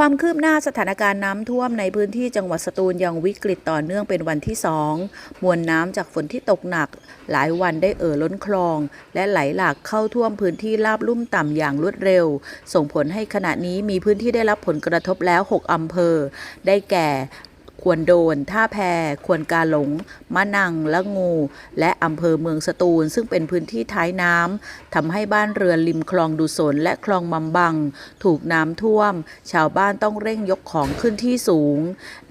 ความคืบหน้าสถานการณ์น้ำท่วมในพื้นที่จังหวัดสตูลยังวิกฤตต่อเนื่องเป็นวันที่สองมวลน้ำจากฝนที่ตกหนัก หลายวันได้เอ่อล้นคลอง และไหลหลากเข้าท่วมพื้นที่ราบลุ่มต่ำอย่างรวดเร็ว ส่งผลให้ขณะนี้มีพื้นที่ได้รับผลกระทบแล้ว 6อำเภอ ได้แก่ ควรโดน ท่าแพควรกาหลง มะนัง ละงู และอำเภอเมืองสตูล ซึ่งเป็นพื้นที่ท้ายน้ำทำให้บ้านเรือนริมคลองดุสนและคลองมำบัง ถูกน้ำท่วม ชาวบ้านต้องเร่งยกของขึ้นที่สูง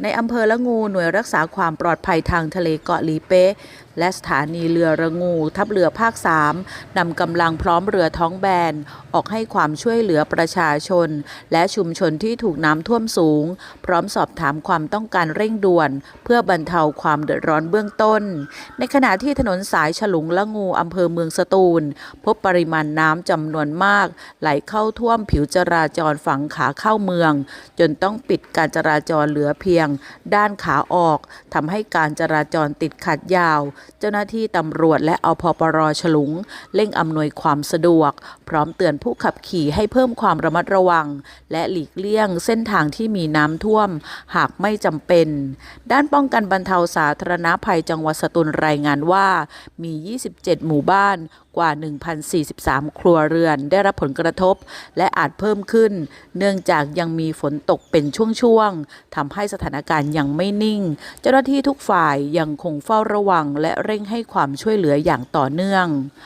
ในอำเภอละงูหน่วยรักษาความปลอดภัยทางทะเลเกาะลีเป๊ะและสถานีเรือระงู ทัพเรือภาค 3นำกำลังพร้อมเรือท้องแบน ออกให้ความช่วยเหลือประชาชน และชุมชนที่ถูกน้ำท่วมสูง พร้อมสอบถามความต้องการเร่งด่วน เพื่อบรรเทาความเดือดร้อนเบื้องต้น ในขณะที่ถนนสายฉลุงละงูอำเภอเมืองสตูล พบปริมาณน้ำจำนวนมาก ไหลเข้าท่วมผิวจราจรฝั่งขาเข้าเมือง จนต้องปิดการจราจรเหลือเพียง ด้านขาออกทำให้การจราจรติดขัดยาว เจ้าหน้าที่ตำรวจและอพปรฉลุง เร่งอำนวยความสะดวก พร้อมเตือนผู้ขับขี่ให้เพิ่มความระมัดระวัง และหลีกเลี่ยงเส้นทางที่มีน้ำท่วม หากไม่จำเป็นด้านป้องกันบรรเทาสาธารณภัยจังหวัดสตูลรายงานว่า มี 27 หมู่บ้านกว่า 1,043 ครัวเรือนได้รับผลกระทบ และอาจเพิ่มขึ้น เนื่องจากยังมีฝนตกเป็นช่วงๆทำให้สถานการณ์ยังไม่นิ่ง เจ้าหน้าที่ทุกฝ่ายยังคงเฝ้าระวังและเร่งให้ความช่วยเหลืออย่างต่อเนื่อง